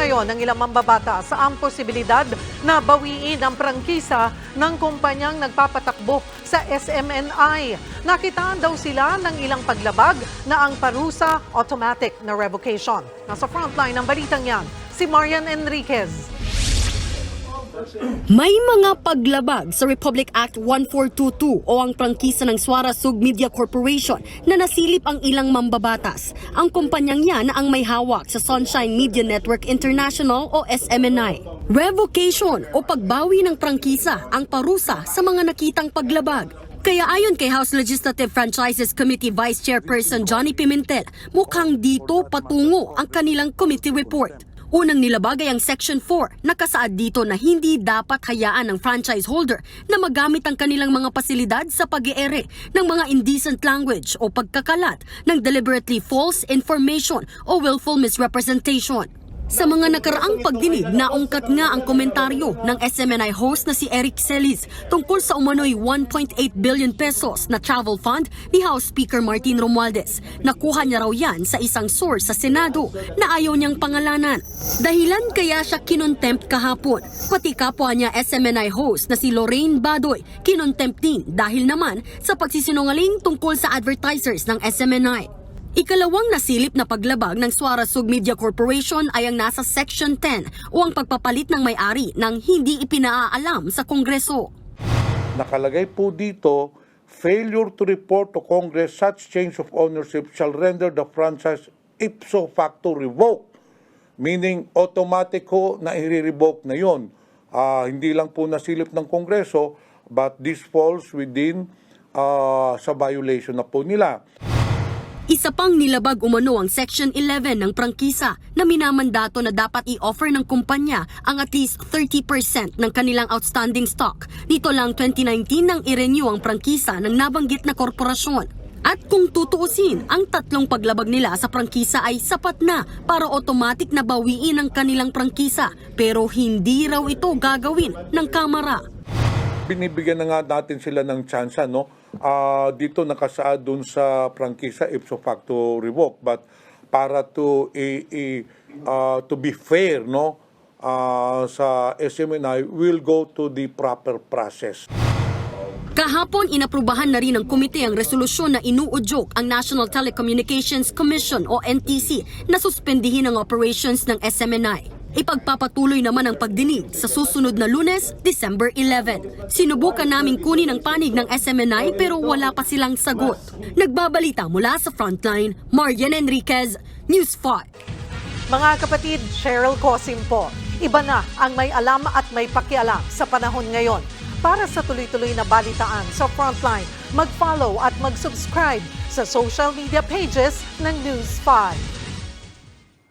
ngayon ng ilang mambabata sa ang posibilidad na bawiin ang prangkisa ng kumpanyang nagpapatakbo sa SMNI. Nakitaan daw sila ng ilang paglabag na ang parusa automatic na revocation. Nasa frontline ng balitang yan, si Marian Enriquez. May mga paglabag sa Republic Act 1422 o ang prangkisa ng Suara Media Corporation na nasilip ang ilang mambabatas. Ang kumpanyang yan ang may hawak sa Sunshine Media Network International o SMNI. Revocation o pagbawi ng prangkisa ang parusa sa mga nakitang paglabag. Kaya ayon kay House Legislative Franchises Committee Vice Chairperson Johnny Pimentel, mukhang dito patungo ang kanilang committee report. Unang nilabag ay ang Section 4, nakasaad dito na hindi dapat hayaan ng franchise holder na magamit ang kanilang mga pasilidad sa pag-eere ng mga indecent language o pagkakalat ng deliberately false information o willful misrepresentation. Sa mga nakaraang pagdinig, naungkat nga ang komentaryo ng SMNI host na si Eric Celis tungkol sa umano'y 1.8 billion pesos na travel fund ni House Speaker Martin Romualdez. Nakuha niya raw yan sa isang source sa Senado na ayaw niyang pangalanan. Dahilan kaya siya kinontempt kahapon. Pati kapwa niya SMNI host na si Lorraine Badoy kinontempt din dahil naman sa pagsisinungaling tungkol sa advertisers ng SMNI. Ikalawang nasilip na paglabag ng Suara Sug Media Corporation ay ang nasa Section 10 o ang pagpapalit ng may-ari ng hindi ipinaalam sa Kongreso. Nakalagay po dito, failure to report to Congress such change of ownership shall render the franchise ipso facto revoked. Meaning, automatic ho na i-revoke na yon. Ah, hindi lang po nasilip ng Kongreso, but this falls within ah, sa violation na po nila. Isa pang nilabag umano ang Section 11 ng prangkisa na minamandato na dapat i-offer ng kumpanya ang at least 30% ng kanilang outstanding stock. Dito lang 2019 nang i-renew ang prangkisa ng nabanggit na korporasyon. At kung tutuusin, ang tatlong paglabag nila sa prangkisa ay sapat na para automatic na bawiin ang kanilang prangkisa pero hindi raw ito gagawin ng Kamara. binibigyan na nga natin sila ng chance no Ah, dito nakasaad dun sa prangkisa ipso facto revoke but para to i, i- ah, to be fair no ah, sa SMNI will go to the proper process Kahapon inaprubahan na rin ng komite ang resolusyon na inuudyok ang National Telecommunications Commission o NTC na suspendihin ang operations ng SMNI. Ipagpapatuloy naman ang pagdinig sa susunod na lunes, December 11. Sinubukan naming kunin ang panig ng SMNI pero wala pa silang sagot. Nagbabalita mula sa Frontline, Marian Enriquez, News 5. Mga kapatid, Cheryl Cosim po. Iba na ang may alam at may pakialam sa panahon ngayon. Para sa tuloy-tuloy na balitaan sa Frontline, mag-follow at mag-subscribe sa social media pages ng News 5.